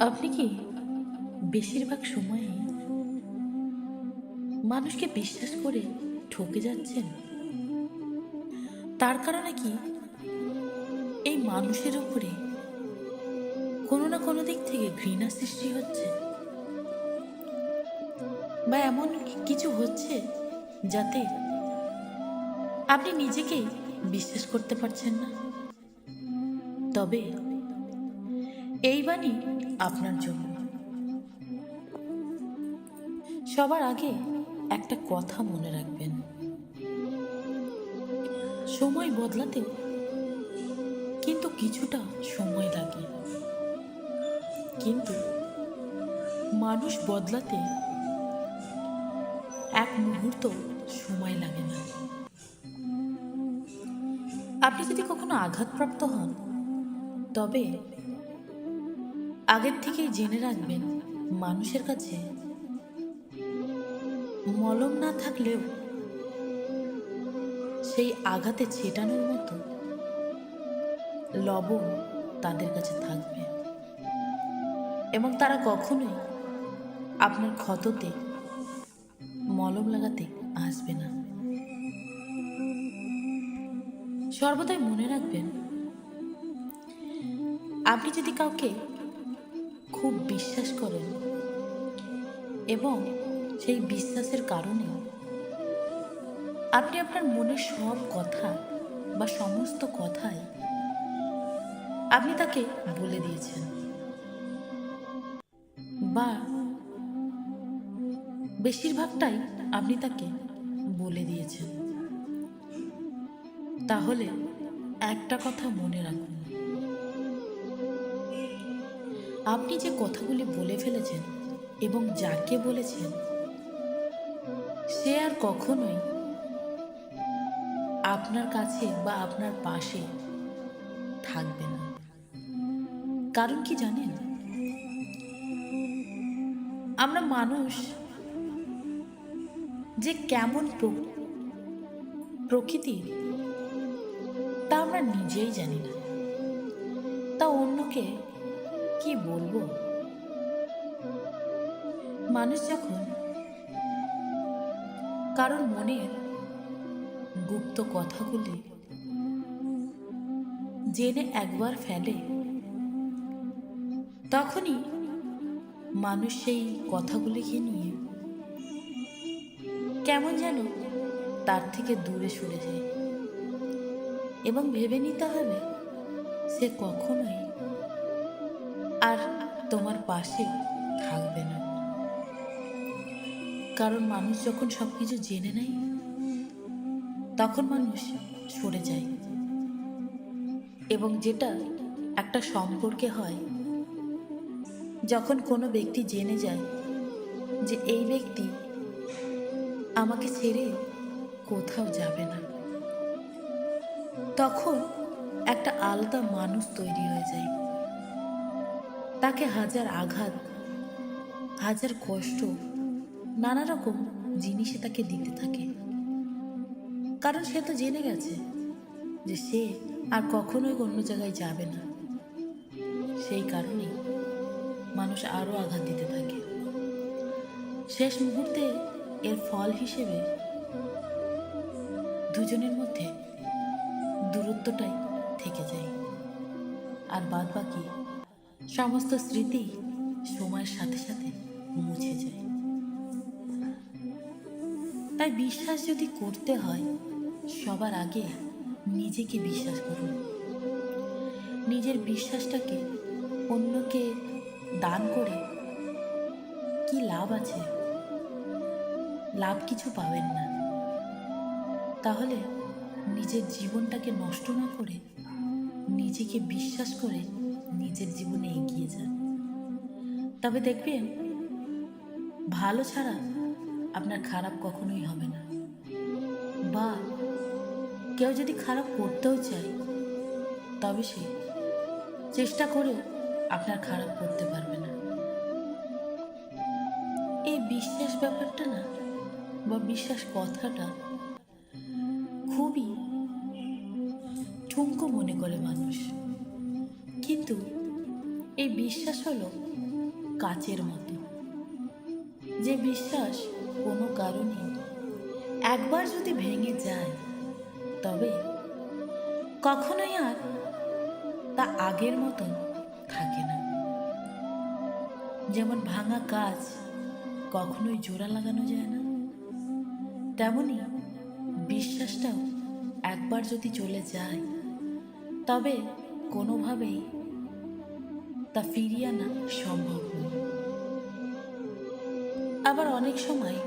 আপনি কি বেশিরভাগ সময়ে মানুষকে বিশ্বাস করে ঠকে যাচ্ছেন? তার কারণে কি এই মানুষের উপরে কোনো না কোনো দিক থেকে ঘৃণা সৃষ্টি হচ্ছে? বা এমন কিছু হচ্ছে যাতে আপনি নিজেকেই বিশ্বাস করতে পারছেন না? তবে এই বাণী আপনার জন্য। সবার আগে একটা কথা মনে রাখবেন। সময় বদলাতে কিন্তু কিছুটা সময় লাগে। কিন্তু মানুষ বদলাতে এক মুহূর্ত সময় লাগে না। আপনি যদি কখনো আঘাতপ্রাপ্ত হন, তবে আগের থেকেই জেনে রাখবেন, মানুষের কাছে মলম না থাকলেও সেই আঘাতে ছেটানোর মতো লবণ তাদের কাছে থাকবে। এবং তারা কখনোই আপনার ক্ষততে মলম লাগাতে আসবে না। সর্বদাই মনে রাখবেন, আপনি যদি কাউকে খুব বিশ্বাস করেন এবং সেই বিশ্বাসের কারণে আপনি আপনার মনের সব কথা বা সমস্ত কথাই আপনি তাকে বলে দিয়েছেন। বা বেশিরভাগটাই আপনি তাকে বলে দিয়েছেন। তাহলে একটা কথা মনে রাখুন। আপনি যে কথাগুলি বলে ফেলেছেন এবং যাকে বলেছেন, সে আর কখনোই আপনার কাছে বা আপনার পাশে থাকবে না। কারণ কি জানেন? আমরা মানুষ যে কেমন প্র- প্রকৃতির তা আমরা নিজেই জানি না। তা অন্যকে কি বলব? মানুষ যখন কারোর মনের গুপ্ত কথাগুলি জেনে একবার ফেলে, তখনই মানুষ সেই কথাগুলিকে নিয়ে কেমন যেন তার থেকে দূরে সরে যায়। এবং ভেবে নিতে হবে সে কখনোই তোমার পাশে থাকবে না। কারণ মানুষ যখন সব কিছু জেনে নেয়, তখন মানুষ সরে যায়। এবং যেটা একটা সম্পর্কে হয়, যখন কোনো ব্যক্তি জেনে যায় যে এই ব্যক্তি আমাকে ছেড়ে কোথাও যাবে না, তখন একটা আলাদা মানুষ তৈরি হয়ে যায়। তাকে হাজার আঘাত, হাজার কষ্ট, নানা রকম জিনিসে তাকে দিতে থাকে। কারণ সে তো জেনে গেছে যে সে আর কখনোই অন্য জায়গায় যাবে না। সেই কারণেই মানুষ আরও আঘাত দিতে থাকে। শেষ মুহূর্তে এর ফল হিসেবে দুজনের মধ্যে দূরত্বটাই থেকে যায়। আর বাদ বাকি সমস্ত স্মৃতি সময়ের সাথে সাথে মুছে যায়। তাই বিশ্বাস যদি করতে হয়, সবার আগে নিজেকে বিশ্বাস করুন। নিজের বিশ্বাসটাকে অন্যকে দান করে কি লাভ আছে? লাভ কিছু পাবেন না। তাহলে নিজের জীবনটাকে নষ্ট না করে নিজেকে বিশ্বাস করে নিজের জীবনে এগিয়ে যান। তবে দেখবেন, ভালো ছাড়া আপনার খারাপ কখনোই হবে না। বা কেউ যদি খারাপ করতেও চায়, তবে সে চেষ্টা করে আপনার খারাপ করতে পারবে না। এই বিশ্বাস ব্যাপারটা না, বা বিশ্বাস কথাটা খুবই ঠুনকো মনে করে মানুষ। এই বিশ্বাস হলো কাচের মতো। যে বিশ্বাস কোনো কারণে একবার যদি ভেঙে যায়, তবে কখনোই আর তা আগের মতন থাকে না। যেমন ভাঙা কাজ কখনোই জোড়া লাগানো যায় না। তেমনি বিশ্বাসটাও একবার যদি চলে যায়, তবে কোনোভাবেই তা ফিরিয়ে আনা সম্ভব নয়। আবার অনেক সময়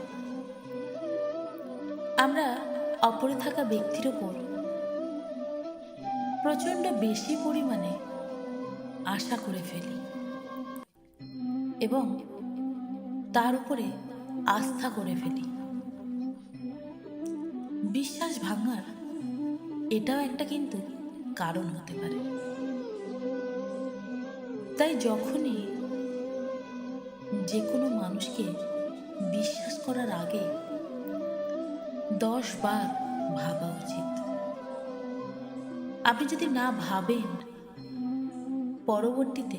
আমরা অপরে থাকা ব্যক্তির ওপর প্রচণ্ড বেশি পরিমাণে আশা করে ফেলি এবং তার উপরে আস্থা করে ফেলি। বিশ্বাস ভাঙার এটাও একটা কিন্তু কারণ হতে পারে। তাই যখনই যে কোনো মানুষকে বিশ্বাস করার আগে দশ বার ভাবা উচিত। আপনি যদি না ভাবেন, পরবর্তীতে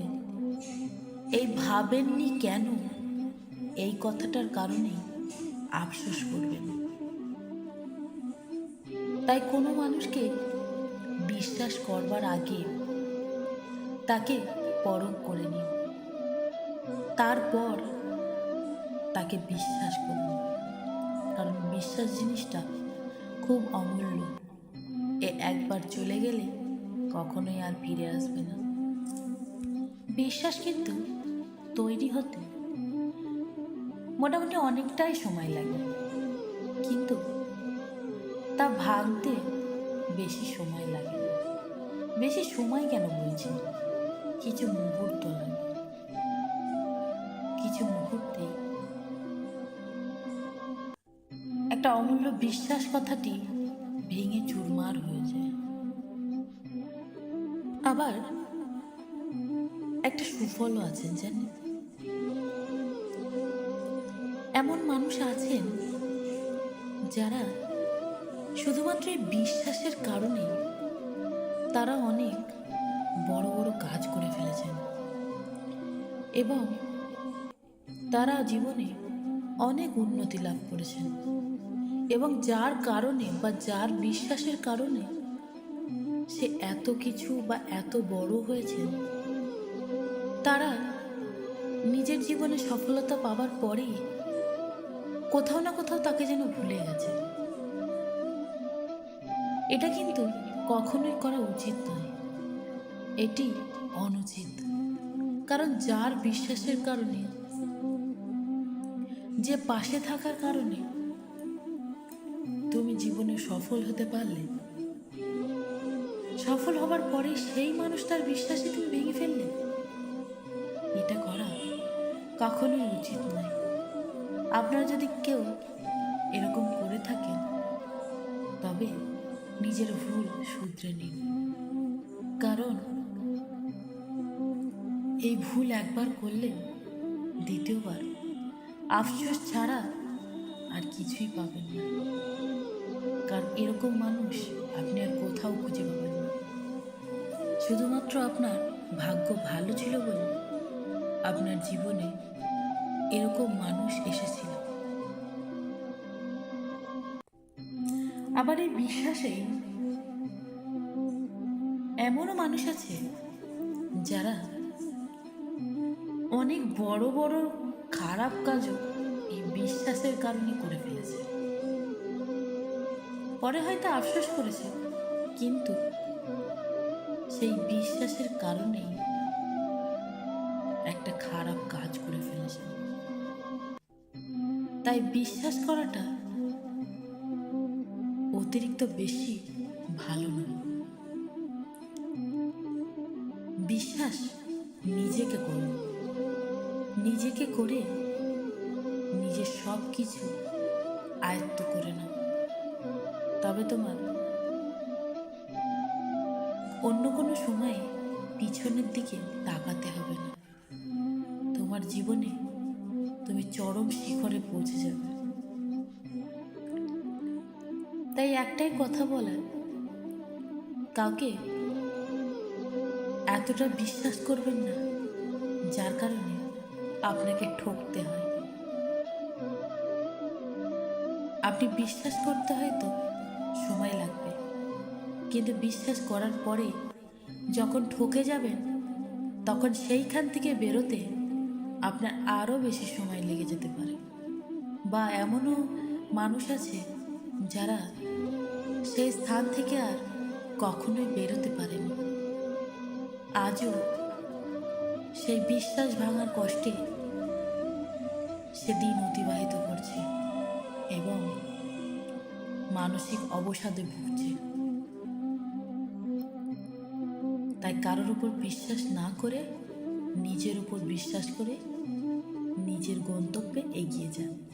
এই ভাবেননি কেন? এই কথাটার কারণে আফসোস করবেন। তাই কোনো মানুষকে বিশ্বাস করবার আগে তাকে পরখ করে নিন তারপর তাকে বিশ্বাস করুন। কারণ বিশ্বাস জিনিসটা খুব অমূল্য। এ একবার চলে গেলে কখনোই আর ফিরে আসবে না। বিশ্বাস কিন্তু তৈরি হতে মোটামুটি অনেকটাই সময় লাগে। কিন্তু তা ভাঙতে বেশি সময় লাগে। বেশি সময় কেন বলছি? কিছু মুহূর্ত কিছু মুহূর্তে। একটা অমূল্য বিশ্বাস কথাটি ভেঙে চুরমার হয়ে যায়। আবার একটা সুফলও আছেন, জানেন? এমন মানুষ আছেন যারা শুধুমাত্র এই বিশ্বাসের কারণে তারা অনেক বড় বড় কাজ করে ফেলেছেন। এবং তারা জীবনে অনেক উন্নতি লাভ করেছেন। এবং যার কারণে বা যার বিশ্বাসের কারণে সে এত কিছু বা এত বড় হয়েছে তারা নিজের জীবনে সফলতা পাওয়ার পরেই কোথাও না কোথাও তাকে যেন ভুলে গেছে। এটা কিন্তু কখনোই করা উচিত নয়। এটি অনুচিত, কারণ যার বিশ্বাসের কারণে, যে পাশে থাকার কারণে তুমি জীবনে সফল হতে পারলে। সফল হবার পরে সেই মানুষটার বিশ্বাসে তুমি ভেঙে ফেললে। এটা করা কখনোই উচিত নয়। আপনারা যদি কেউ এরকম করে থাকেন, তবে নিজের ভুল শুধরে নিন। কারণ ভুল একবার করলে দ্বিতীয়বার। আফসোস ছাড়া আর কিছুই পাবেন না। কারণ এরকম মানুষ আপনি আর কোথাও খুঁজে পাবেন না। শুধুমাত্র আপনার ভাগ্য ভালো ছিল বলে আপনার জীবনে এরকম মানুষ এসেছিল। আবার এই বিশ্বাসে এমনও মানুষ আছে যারা অনেক বড় বড় খারাপ কাজও এই বিশ্বাসের কারণে করে ফেলেছে। পরে হয়তো আফসোস করেছে, কিন্তু সেই বিশ্বাসের কারণেই একটা খারাপ কাজ করে ফেলেছে। তাই বিশ্বাস করাটা অতিরিক্ত বেশি ভালো নয়। নিজেকে করে নিজের সব কিছু আয়ত্ত করে নাও। তবে তোমার অন্য কোনো সময়ে পিছনের দিকে তাকাতে হবে না। তোমার জীবনে তুমি চরম শিখরে পৌঁছে যাবে। তাই একটাই কথা বলার কাউকে এতটা বিশ্বাস করবেন না, যার কারণে আপনাকে ঠকতে হয়। আপনি বিশ্বাস করতে হয়তো সময় লাগবে। কিন্তু বিশ্বাস করার পরে যখন ঠকে যাবেন, তখন সেইখান থেকে বেরোতে আপনার আরও বেশি সময় লেগে যেতে পারে। বা এমনও মানুষ আছে যারা সেই স্থান থেকে আর কখনোই বেরোতে পারেনি। আজও সেই বিশ্বাস ভাঙার কষ্টে সে দিন অতিবাহিত করছে এবং মানসিক অবসাদে ভুগছে। তাই কারোর উপর বিশ্বাস না করে, নিজের উপর বিশ্বাস করে নিজের গন্তব্যে এগিয়ে যান।